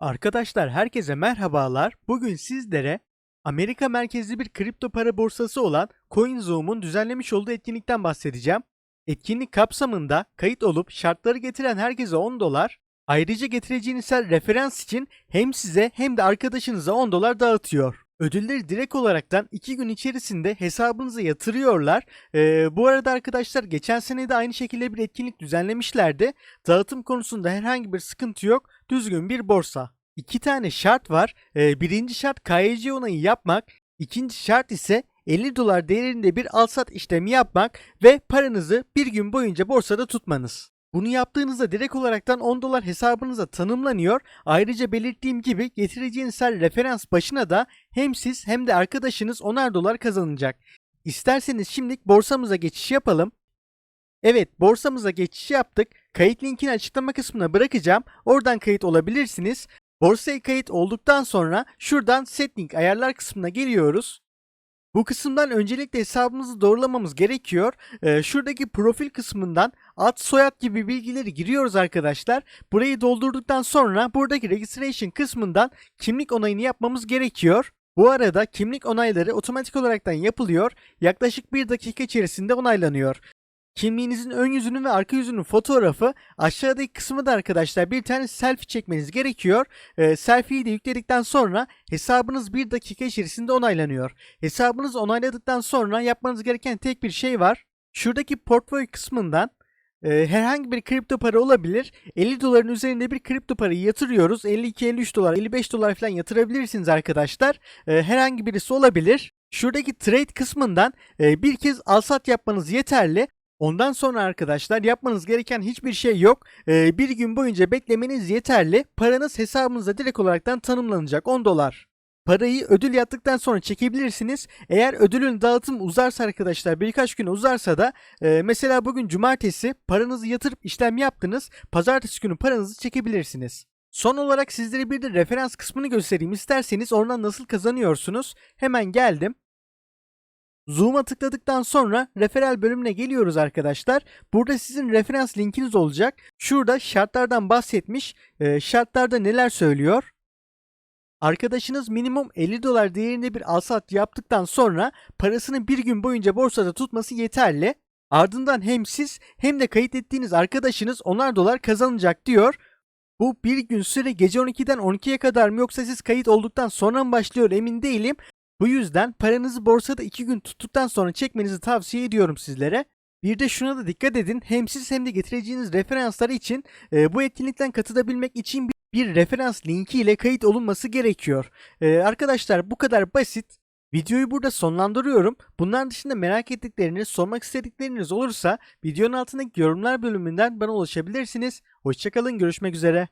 Arkadaşlar herkese merhabalar. Bugün sizlere Amerika merkezli bir kripto para borsası olan CoinZoom'un düzenlemiş olduğu etkinlikten bahsedeceğim. Etkinlik kapsamında kayıt olup şartları getiren herkese 10 dolar, ayrıca getireceğiniz her referans için hem size hem de arkadaşınıza 10 dolar dağıtıyor. Ödülleri direkt olaraktan 2 gün içerisinde hesabınıza yatırıyorlar. Ee, bu arada arkadaşlar geçen sene de aynı şekilde bir etkinlik düzenlemişlerdi. Dağıtım konusunda herhangi bir sıkıntı yok. Düzgün bir borsa. İki tane şart var. Ee, birinci şart KYC onayı yapmak. İkinci şart ise 50 dolar değerinde bir al-sat işlemi yapmak ve paranızı bir gün boyunca borsada tutmanız. Bunu yaptığınızda direkt olaraktan 10 dolar hesabınıza tanımlanıyor. Ayrıca belirttiğim gibi getireceğiniz her referans başına da hem siz hem de arkadaşınız 10'ar dolar kazanacak. İsterseniz şimdilik borsamıza geçiş yapalım. Evet borsamıza geçiş yaptık. Kayıt linkini açıklama kısmına bırakacağım. Oradan kayıt olabilirsiniz. Borsaya kayıt olduktan sonra şuradan setting ayarlar kısmına geliyoruz. Bu kısımdan öncelikle hesabımızı doğrulamamız gerekiyor. Ee, şuradaki profil kısmından ad soyad gibi bilgileri giriyoruz arkadaşlar. Burayı doldurduktan sonra buradaki registration kısmından kimlik onayını yapmamız gerekiyor. Bu arada kimlik onayları otomatik olaraktan yapılıyor. Yaklaşık bir dakika içerisinde onaylanıyor. Kimliğinizin ön yüzünün ve arka yüzünün fotoğrafı aşağıdaki kısmı da arkadaşlar bir tane selfie çekmeniz gerekiyor. Ee, selfie'yi de yükledikten sonra hesabınız bir dakika içerisinde onaylanıyor. Hesabınızı onayladıktan sonra yapmanız gereken tek bir şey var. Şuradaki portföy kısmından e, herhangi bir kripto para olabilir. 50 doların üzerinde bir kripto parayı yatırıyoruz. 52-53 dolar, 55 dolar falan yatırabilirsiniz arkadaşlar. E, herhangi birisi olabilir. Şuradaki trade kısmından e, bir kez alsat yapmanız yeterli. Ondan sonra arkadaşlar yapmanız gereken hiçbir şey yok. Ee, bir gün boyunca beklemeniz yeterli. Paranız hesabınıza direkt olaraktan tanımlanacak 10 dolar. Parayı ödül yattıktan sonra çekebilirsiniz. Eğer ödülün dağıtım uzarsa arkadaşlar birkaç gün uzarsa da e, mesela bugün cumartesi paranızı yatırıp işlem yaptınız. Pazartesi günü paranızı çekebilirsiniz. Son olarak sizlere bir de referans kısmını göstereyim isterseniz oradan nasıl kazanıyorsunuz. Hemen geldim. Zoom'a tıkladıktan sonra referral bölümüne geliyoruz arkadaşlar. Burada sizin referans linkiniz olacak. Şurada şartlardan bahsetmiş. Ee, şartlarda neler söylüyor? Arkadaşınız minimum 50 dolar değerinde bir alsat yaptıktan sonra parasını bir gün boyunca borsada tutması yeterli. Ardından hem siz hem de kayıt ettiğiniz arkadaşınız 10'ar dolar kazanacak diyor. Bu bir gün süre gece 12'den 12'ye kadar mı yoksa siz kayıt olduktan sonra mı başlıyor emin değilim. Bu yüzden paranızı borsada 2 gün tuttuktan sonra çekmenizi tavsiye ediyorum sizlere. Bir de şuna da dikkat edin. Hem siz hem de getireceğiniz referanslar için e, bu etkinlikten katılabilmek için bir, bir referans linki ile kayıt olunması gerekiyor. E, arkadaşlar bu kadar basit. Videoyu burada sonlandırıyorum. Bunlar dışında merak ettikleriniz, sormak istedikleriniz olursa videonun altındaki yorumlar bölümünden bana ulaşabilirsiniz. Hoşçakalın, görüşmek üzere.